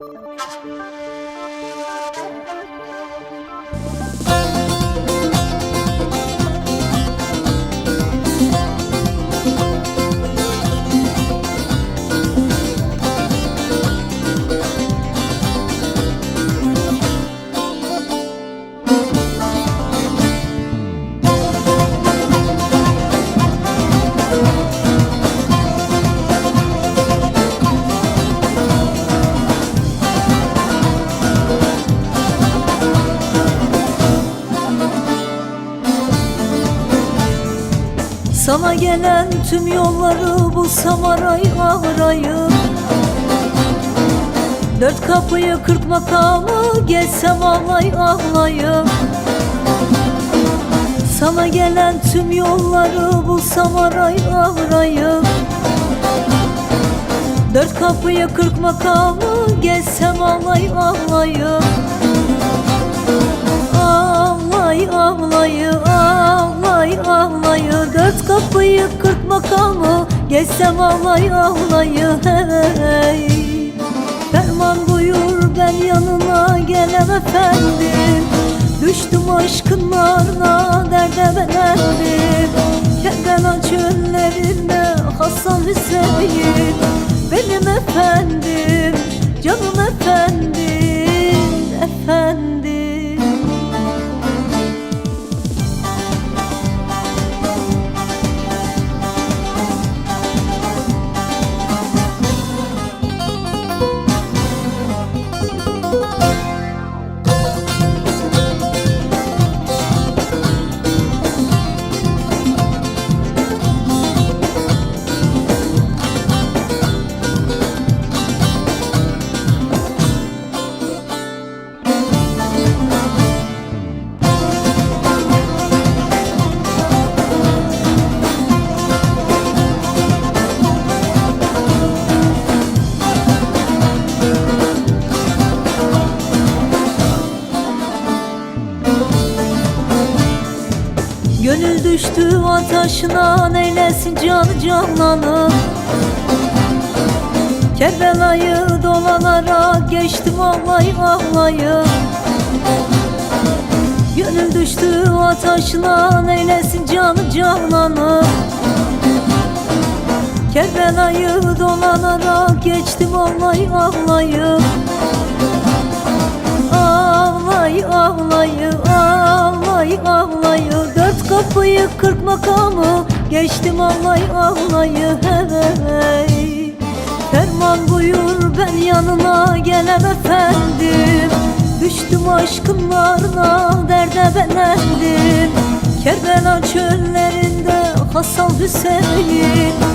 Música Sana gelen tüm yolları bu samarayı ağrayım Dört kapıyı kırk makamı geçsem ağlay ağlayım Sana gelen tüm yolları bu samarayı ağrayım Dört kapıyı kırk makamı geçsem ağlay ağlayım kapıyı kırk makamı Geçsem ağlay ağlayı hey. Ferman buyur ben yanına gelem efendim. Düştüm aşkın narına derde belendim Kergana Gönül düştü ataşına neylesin canı canlanı Kerbelayı dolanarak geçtim ağlayı ağlayı Gönül düştü ataşına neylesin canı canlanı Kerbelayı dolanarak geçtim ağlayı ağlayı kapıyı kırk makamı Geçtim ağlay ağlayı hey Ferman buyur ben yanına gelem efendim. Düştüm aşkın narına derde belendim Kerbela çöllerinde Hasan Hüseyin